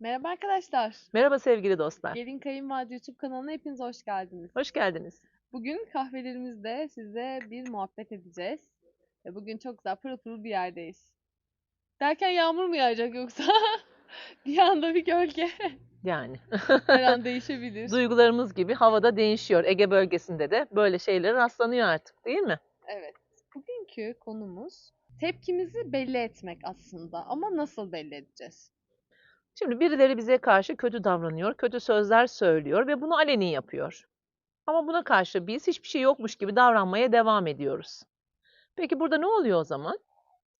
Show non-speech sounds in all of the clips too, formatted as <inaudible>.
Merhaba arkadaşlar. Merhaba sevgili dostlar. Gelin Kayınvalide YouTube kanalına hepiniz hoş geldiniz. Hoş geldiniz. Bugün kahvelerimizde size bir muhabbet edeceğiz. Ve bugün çok güzel pırıl pırıl bir yerdeyiz. Derken yağmur mu yağacak yoksa? <laughs> bir anda bir gölge. Yani Her an <laughs> değişebilir. duygularımız gibi havada değişiyor. Ege bölgesinde de böyle şeylere rastlanıyor artık değil mi? Evet. Bugünkü konumuz tepkimizi belli etmek aslında. Ama nasıl belli edeceğiz? Şimdi birileri bize karşı kötü davranıyor, kötü sözler söylüyor ve bunu aleni yapıyor. Ama buna karşı biz hiçbir şey yokmuş gibi davranmaya devam ediyoruz. Peki burada ne oluyor o zaman?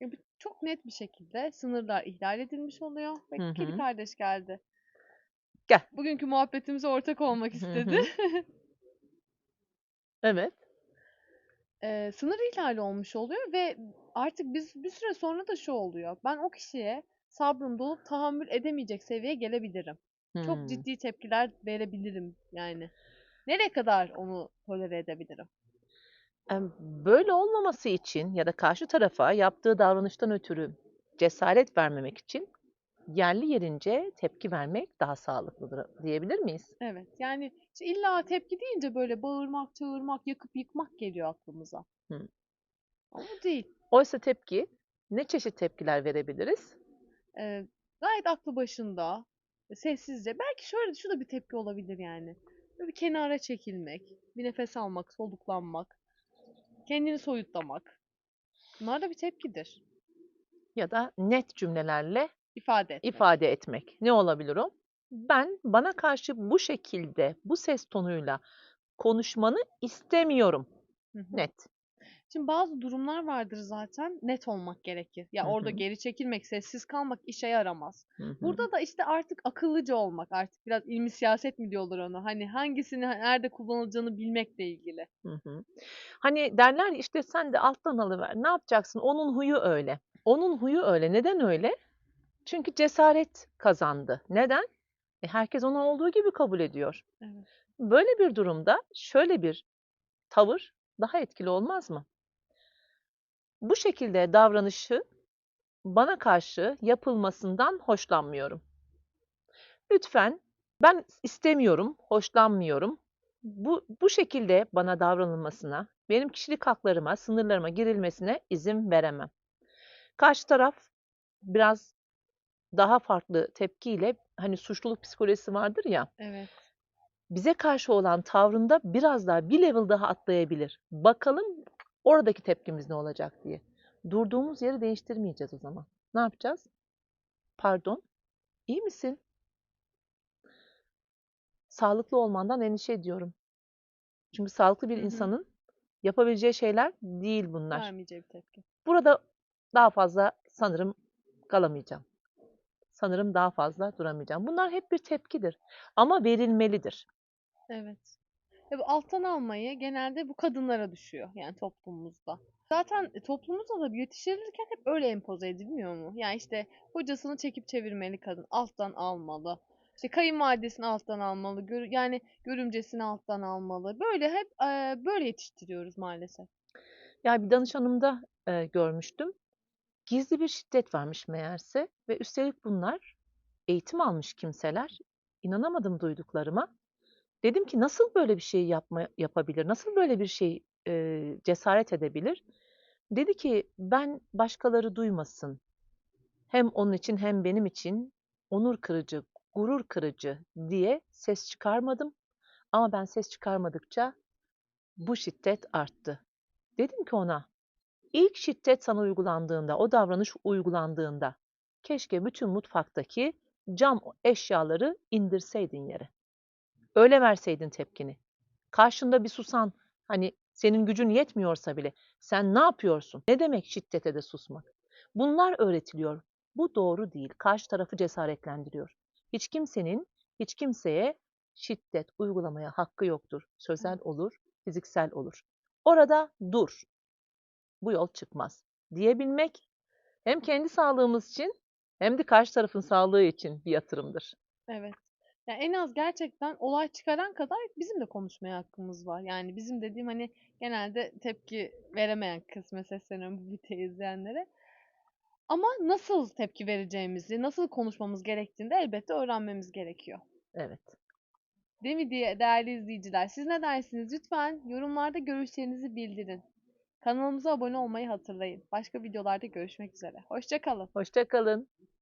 E, Çok net bir şekilde sınırlar ihlal edilmiş oluyor. Ve Hı kedi kardeş geldi. Gel. Bugünkü muhabbetimize ortak olmak istedi. <laughs> Evet. Eee, sınır ihlali olmuş oluyor ve artık biz bir süre sonra da şu oluyor. Ben o kişiye sabrım dolup tahammül edemeyecek seviyeye gelebilirim. Hmm. Çok ciddi tepkiler verebilirim yani. Nereye kadar onu tolere edebilirim? Böyle olmaması için ya da karşı tarafa yaptığı davranıştan ötürü cesaret vermemek için yerli yerince tepki vermek daha sağlıklıdır diyebilir miyiz? Evet. Yani işte illa tepki deyince böyle bağırmak, çağırmak, yakıp yıkmak geliyor aklımıza. Hı. Ama değil. Oysa tepki ne çeşit tepkiler verebiliriz? Eee, gayet aklı başında, e, sessizce. Belki şöyle şu da bir tepki olabilir yani. Böyle bir kenara çekilmek, bir nefes almak, soluklanmak, kendini soyutlamak. Bunlar da bir tepkidir. Ya da net cümlelerle İfade etmek. ifade etmek. Ne olabilir o? Ben bana karşı bu şekilde, bu ses tonuyla konuşmanı istemiyorum. Hı hı. Net. Şimdi bazı durumlar vardır zaten net olmak gerekir. Ya Hı orada geri çekilmek, sessiz kalmak işe yaramaz. Hı hı. Burada da işte artık akıllıca olmak, artık biraz ilmi siyaset mi diyorlar ona? Hani hangisini nerede kullanılacağını bilmekle ilgili. Hı hı. Hani derler işte sen de alttan alıver. Ne yapacaksın? Onun huyu öyle. Onun huyu öyle. Neden öyle? Çünkü cesaret kazandı. Neden? E, herkes onu olduğu gibi kabul ediyor. Evet. Böyle bir durumda şöyle bir tavır daha etkili olmaz mı? Bu şekilde davranışı bana karşı yapılmasından hoşlanmıyorum. Lütfen ben istemiyorum, hoşlanmıyorum. Bu, bu şekilde bana davranılmasına, benim kişilik haklarıma, sınırlarıma girilmesine izin veremem. Karşı taraf biraz daha farklı tepkiyle hani suçluluk psikolojisi vardır ya, Evet. bize karşı olan tavrında biraz daha bir level daha atlayabilir. Bakalım oradaki tepkimiz ne olacak diye. Durduğumuz yeri değiştirmeyeceğiz o zaman. Ne yapacağız? Pardon, iyi misin? Sağlıklı olmandan endişe ediyorum. Çünkü sağlıklı bir insanın yapabileceği şeyler değil bunlar. Vermeyeceği bir tepki. Burada daha fazla sanırım kalamayacağım. Sanırım daha fazla duramayacağım. Bunlar hep bir tepkidir ama verilmelidir. Evet. Ve bu alttan almayı genelde bu kadınlara düşüyor yani toplumumuzda. Zaten e, toplumumuzda da yetiştirilirken hep öyle empoze edilmiyor mu? Yani işte kocasını çekip çevirmeli kadın, alttan almalı. İşte kayınvalidesini alttan almalı, gör, yani görümcesini alttan almalı. Böyle hep e, böyle yetiştiriyoruz maalesef. Ya bir danışanımda e, görmüştüm. Gizli bir şiddet varmış meğerse ve üstelik bunlar eğitim almış kimseler. İnanamadım duyduklarıma. Dedim ki nasıl böyle bir şey yapma, yapabilir? Nasıl böyle bir şey e, cesaret edebilir? Dedi ki ben başkaları duymasın. Hem onun için hem benim için onur kırıcı, gurur kırıcı diye ses çıkarmadım. Ama ben ses çıkarmadıkça bu şiddet arttı. Dedim ki ona, ilk şiddet sana uygulandığında, o davranış uygulandığında keşke bütün mutfaktaki cam eşyaları indirseydin yere. Öyle verseydin tepkini. Karşında bir susan, hani senin gücün yetmiyorsa bile sen ne yapıyorsun? Ne demek şiddete de susmak? Bunlar öğretiliyor. Bu doğru değil. Karşı tarafı cesaretlendiriyor. Hiç kimsenin hiç kimseye şiddet uygulamaya hakkı yoktur. Sözel olur, fiziksel olur. Orada dur. Bu yol çıkmaz diyebilmek hem kendi sağlığımız için hem de karşı tarafın sağlığı için bir yatırımdır. Evet. Yani en az gerçekten olay çıkaran kadar bizim de konuşmaya hakkımız var. Yani bizim dediğim hani genelde tepki veremeyen kısme sesleniyorum bu videoyu izleyenlere. Ama nasıl tepki vereceğimizi, nasıl konuşmamız gerektiğini de elbette öğrenmemiz gerekiyor. Evet. Değil mi diye değerli izleyiciler? Siz ne dersiniz? Lütfen yorumlarda görüşlerinizi bildirin. Kanalımıza abone olmayı hatırlayın. Başka videolarda görüşmek üzere. Hoşça kalın. Hoşça kalın.